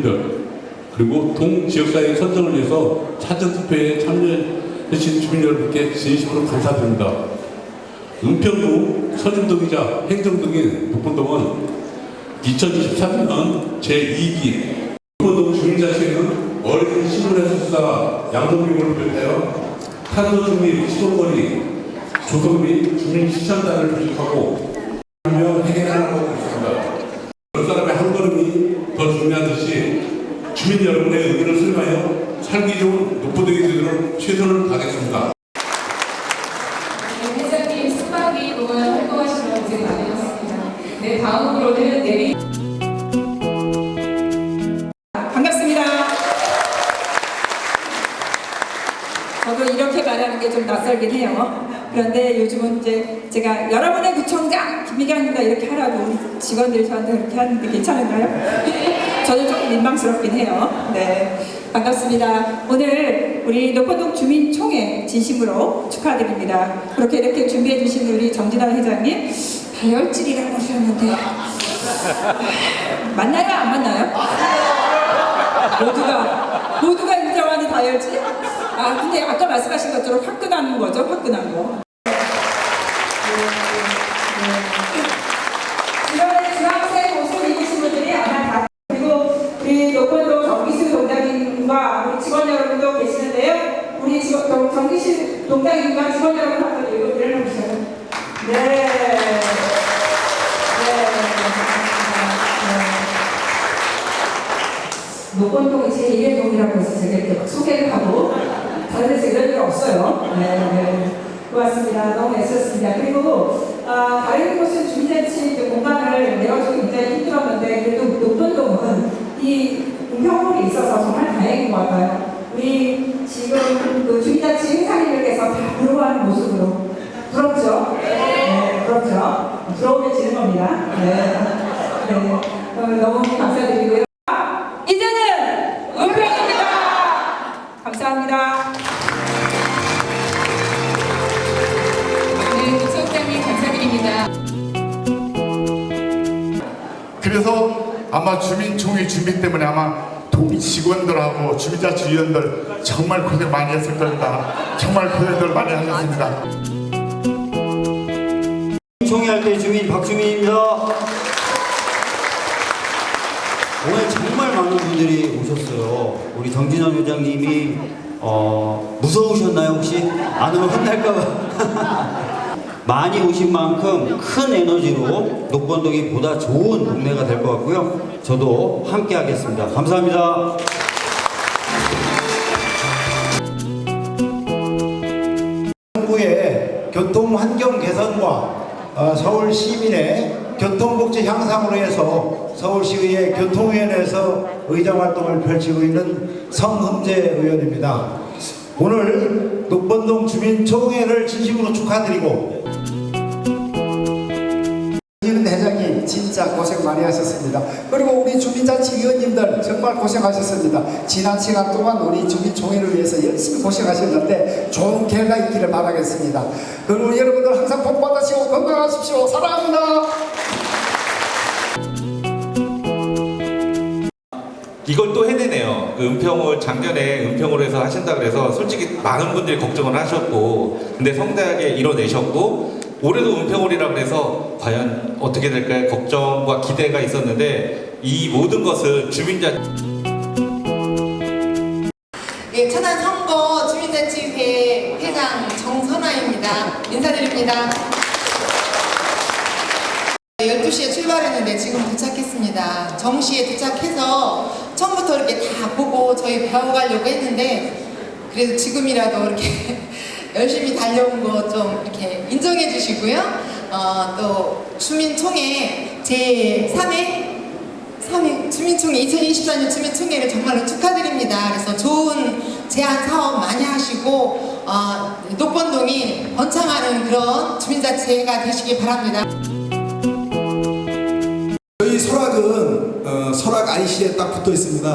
위원님들 그리고 동 지역사회 선정을 위해서 사전투표에 참여해주신 주민 여러분께 진심으로 감사드립니다. 은평구 서진동이자 행정동인 북분동은 2023년 제2기 북분동 주민자치회는 어린 시골에서 쓰다가 양동경을 비롯하여 탄소 중립 시도거리 조성 및 주민 실천단을 조직하고 하며 해결하고 있습니다. 몇 사람의 한 걸음이 더 중요하듯이 주민 여러분의 의견을 수렴하여 살기 좋은 노포동이 되도록 최선을 다하겠습니다. 네, 회장님 숙박이 동안 활동하시느라 고생 많으셨습니다. 네, 다음으로는 내리 반갑습니다. 저도 이렇게 말하는 게 좀 낯설긴 해요. 그런데 요즘은 이제 제가 여러분의 구청장 김미경입니다 이렇게 하라고 우리 직원들이 저한테 그렇게 하는데 괜찮은가요? 저는 조금 민망스럽긴 해요. 네. 반갑습니다. 오늘 우리 노포동 주민총회 진심으로 축하드립니다. 그렇게 이렇게 준비해 주신 우리 정진환 회장님 다혈질이라고 하셨는데 맞나요? 안 맞나요? 모두가 모두가 인정하는 다혈질? 아 근데 아까 말씀하신 것처럼 화끈한 거죠, 화끈한 거. 다행인 것 같아요. 우리 지금 그 주민자치 행사님들께서 다 부러워하는 모습으로 부럽죠? 네, 부럽죠? 부러우면 지는 겁니다. 네. 네. 어, 너무 감사드리고요. 이제는 은평입니다. 감사합니다. 네, 감사드립니다. 그래서 아마 주민총회 준비 때문에 아마 동 직원들하고 주민자치위원들 정말 고생 많이 했을 겁니다. 정말 고생들 많이 하셨습니다. 총회할 때 주민 박주민입니다. 오늘 정말 많은 분들이 오셨어요. 우리 정진원 회장님이 어, 무서우셨나요 혹시? 안 오면 혼날까봐. 많이 오신 만큼 큰 에너지로 녹번동이 보다 좋은 동네가 될 것 같고요. 저도 함께 하겠습니다. 감사합니다. 정부의 교통 환경 개선과 어, 서울 시민의 교통복지 향상으로 해서 서울시의회 교통위원회에서 의정 활동을 펼치고 있는 성흠재 의원입니다. 오늘 녹번동 주민총회를 진심으로 축하드리고 고생 많이 하셨습니다. 그리고 우리 주민자치 위원님들 정말 고생하셨습니다. 지난 시간 동안 우리 주민총회를 위해서 열심히 고생하셨는데 좋은 결과 있기를 바라겠습니다. 그리고 여러분들 항상 복 받으시고 건강하십시오. 사랑합니다. 이걸 또 해내네요. 그 은평을 작년에 은평으로 해서 하신다 그래서 솔직히 많은 분들이 걱정을 하셨고 근데 성대하게 이뤄내셨고 올해도 은평홀이라 그래서 과연 어떻게 될까 걱정과 기대가 있었는데 이 모든 것을 주민자 예, 천안 선거 주민자치회 회장 정선아입니다. 인사드립니다. 12시에 출발했는데 지금 도착했습니다. 정시에 도착해서 처음부터 이렇게 다 보고 저희 배워가려고 했는데 그래도 지금이라도 이렇게 열심히 달려온 거 좀 이렇게 인정해 주시고요. 어, 또 주민총회 제3회 3위 주민총회 2024년 주민총회를 정말로 축하드립니다. 그래서 좋은 제안 사업 많이 하시고 어, 녹번동이 번창하는 그런 주민자치가 되시기 바랍니다. 저희 설악은 어, 설악 IC에 딱 붙어 있습니다.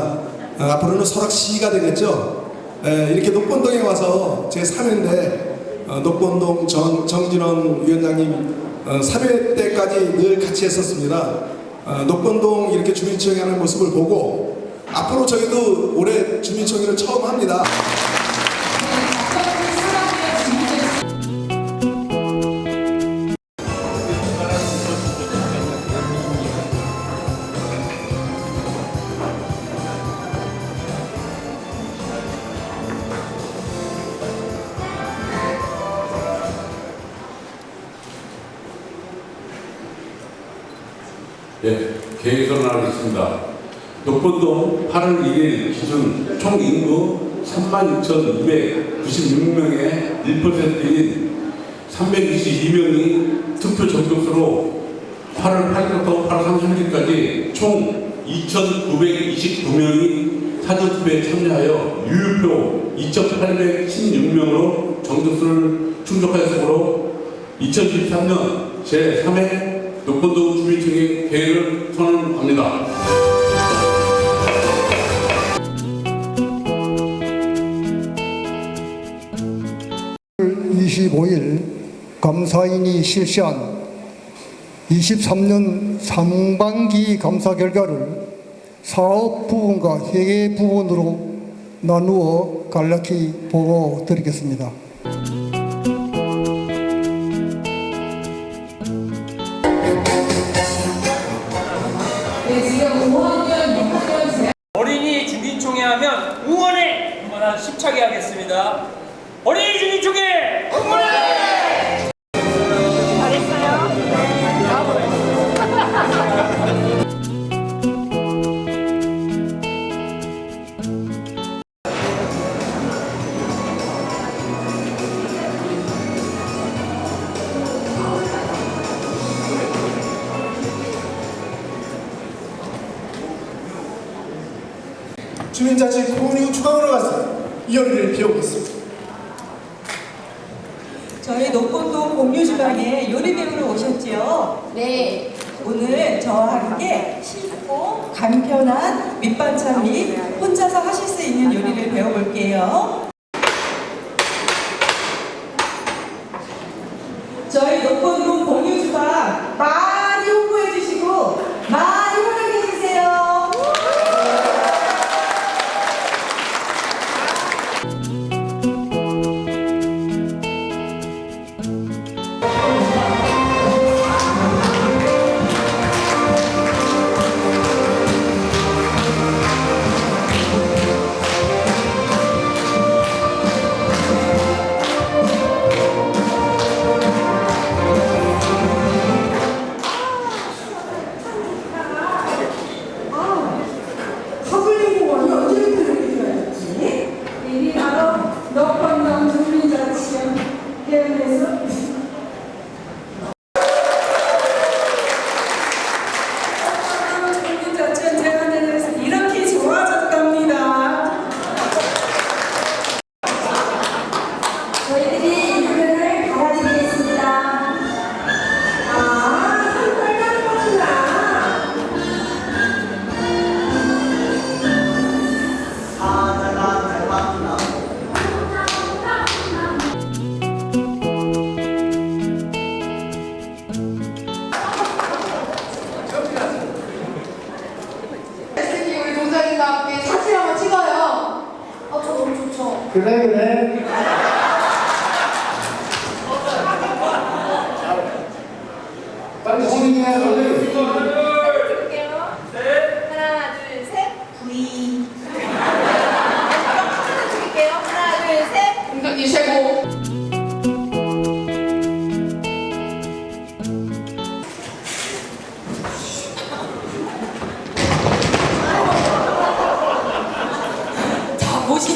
어, 앞으로는 설악 시가 되겠죠. 에, 이렇게 녹본동에 와서 제 3회인데 어, 녹본동 정, 정진원 위원장님 어, 3회 때까지 늘 같이 했었습니다. 어, 녹본동 이렇게 주민청회 하는 모습을 보고 앞으로 저희도 올해 주민청회를 처음 합니다. 예, 계획을 하겠습니다. 녹본동 8월 1일 기준 총 인구 36,296명의 1%인 322명이 투표 정족수로 8월 8일부터 8월 30일까지 총 2,929명이 사전투표에 참여하여 유효표 2,816명으로 정족수를 충족하였으므로 2023년 제3회 녹본동 주민청회 계획을 선언합니다. 25일 감사인이 실시한 23년 상반기 감사 결과를 사업 부분과 회계 부분으로 나누어 간략히 보고 드리겠습니다. 힘차게 하겠습니다. 배워볼게요. 좋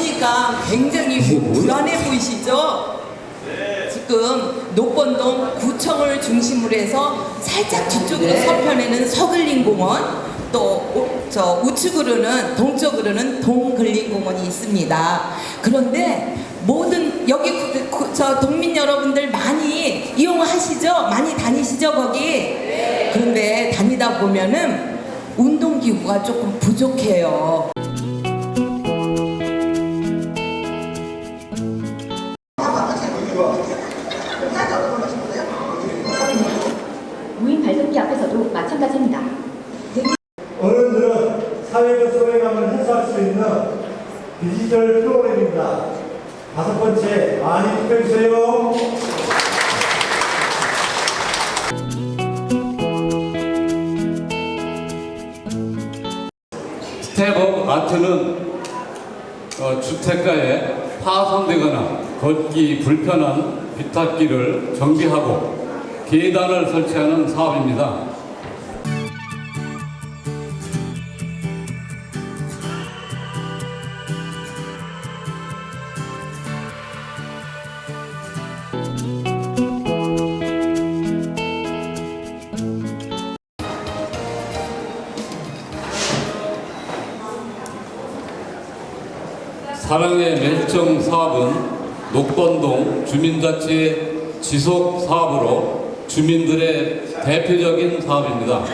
보시니까 굉장히 불안해 보이시죠? 지금 녹번동 구청을 중심으로 해서 살짝 뒤쪽으로 서편에는 서글린 공원 또 저 우측으로는 동쪽으로는 동근린공원이 있습니다. 그런데 모든 여기 저 동민 여러분들 많이 이용하시죠? 많이 다니시죠 거기? 그런데 다니다 보면은 운동기구가 조금 부족해요. 해소할 수 있는 디지털 프로그램입니다. 다섯 번째, 많이 투표해주세요. 스텝업 아트는 어, 주택가에 파손되거나 걷기 불편한 비탈길을 정비하고 계단을 설치하는 사업입니다. 사랑의 멜정 사업은 녹번동 주민자치 지속 사업으로 주민들의 대표적인 사업입니다.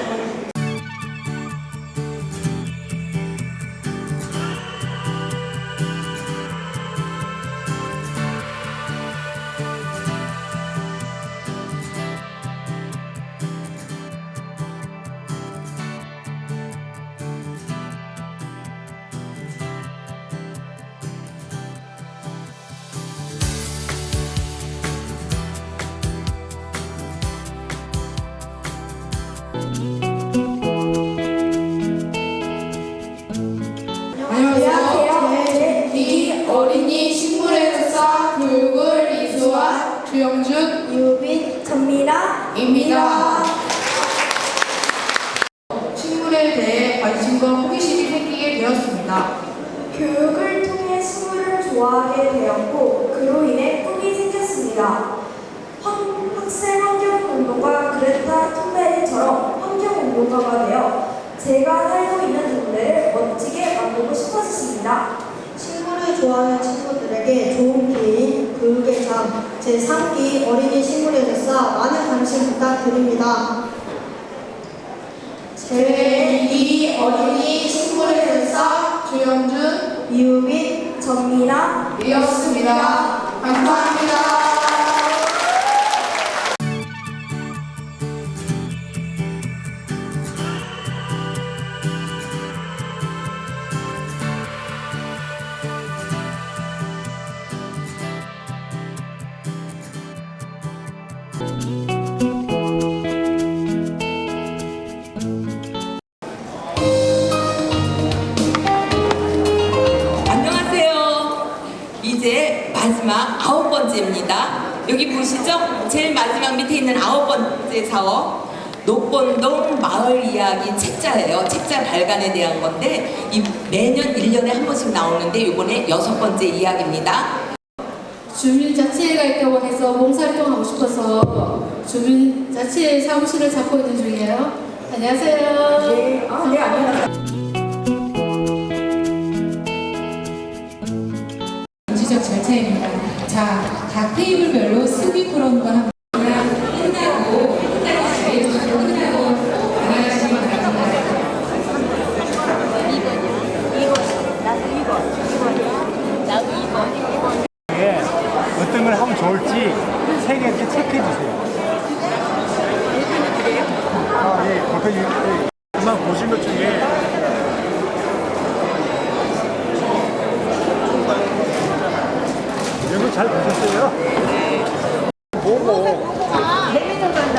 환경운동가가 되어 제가 살고 있는 동네를 멋지게 만들고 싶어졌습니다. 식물을 좋아하는 친구들에게 좋은 기회인 교육의 장 제3기 어린이 식물의 역사 많은 관심 부탁드립니다. 제2기 어린이 식물의 역사 주영준, 이우빈, 전미라 이었습니다. 감사합니다. 이제 마지막 아홉 번째입니다. 여기 보시죠? 제일 마지막 밑에 있는 아홉 번째 사업. 녹본동 마을 이야기 책자예요. 책자 발간에 대한 건데 이 매년 1년에 한 번씩 나오는데 이번에 여섯 번째 이야기입니다. 주민자치회가 있다고 해서 봉사활동하고 싶어서 주민자치회 사무실을 잡고 있는 중이에요. 안녕하세요. 네, 아, 네, 안녕하세요. 민주적 절차입니다. 자, 각 테이블별로 수비 토론과 함께 끝나고 끝나고 끝나고 나가시기 바랍니다. 어떤 걸 하면 좋을지 세 개 이렇게 체크해 주세요. 이- 이만 보신 것 중에 이런 거잘 보셨어요? 보고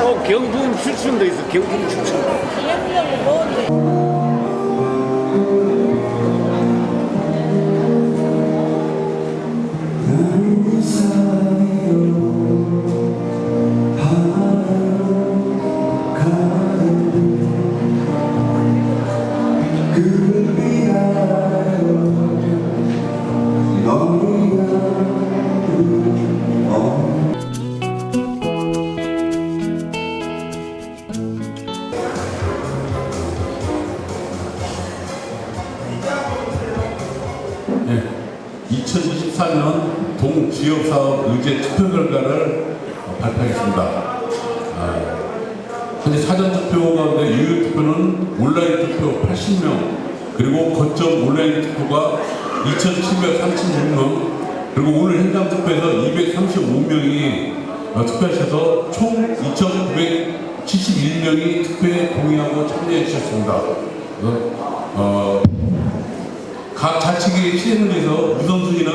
어, 경품 추천도 있어. 경품 추천. 결과를 어, 발표하겠습니다. 아, 현재 사전 투표 가운데 유효 투표는 온라인 투표 80명, 그리고 거점 온라인 투표가 2,736명, 그리고 오늘 현장 투표에서 235명이 투표하셔서 총 2,971명이 투표에 동의하고 참여해 주셨습니다. 그래서, 어, 각 자치기 시행을 위해서 우선순위는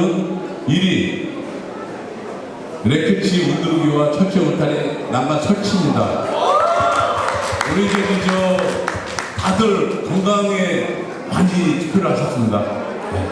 1위 레크치 운동기와 철제 울타리 난간 설치입니다. 우리 저기 저 다들 건강에 많이 투표를 하셨습니다. 네.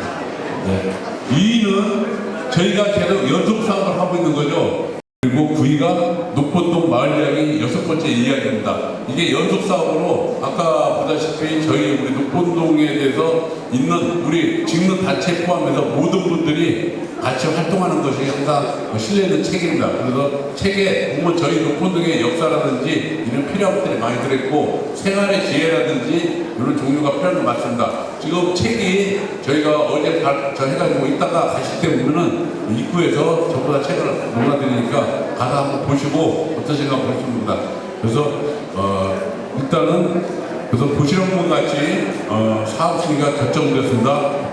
네. 2위는 저희가 계속 연속 사업을 하고 있는 거죠. 그리고 9위가 녹본동 마을 이야기 번째 이야기입니다. 이게 연속 사업으로 아까 보다시피 저희 우리 녹본동에 대해서 있는 우리 직능 단체 포함해서 모든 분들이 같이 활동하는 것이 항상 실려 있는 책입니다. 그래서 책에 보면 저희 녹본동의 역사라든지 이런 필요한 것들이 많이 들어있고 생활의 지혜라든지 이런 종류가 필요한 것 같습니다. 지금 책이 저희가 어제 발- 저 해가지고 이따가 가실 때 보면은 입구에서 전부 다 책을 놓아드리니까 가서 한번 보시고 어떠신가 보십니다. 그래서 어, 일단은 그래서 보시는 분 같이 어, 사업 순위가 결정됐습니다.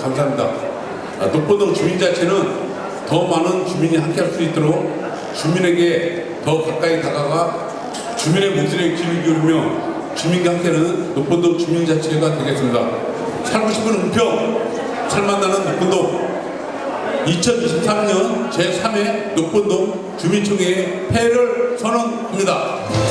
감사합니다. 아, 녹번동 주민자체는 더 많은 주민이 함께 할 수 있도록 주민에게 더 가까이 다가가 주민의 목소리에 귀를 기울이며 주민과 함께하는 녹번동 주민자체가 되겠습니다. 살고 싶은 은평, 살만나는 녹번동, 2023년 제3회 녹본동 주민총회의 폐를 선언합니다.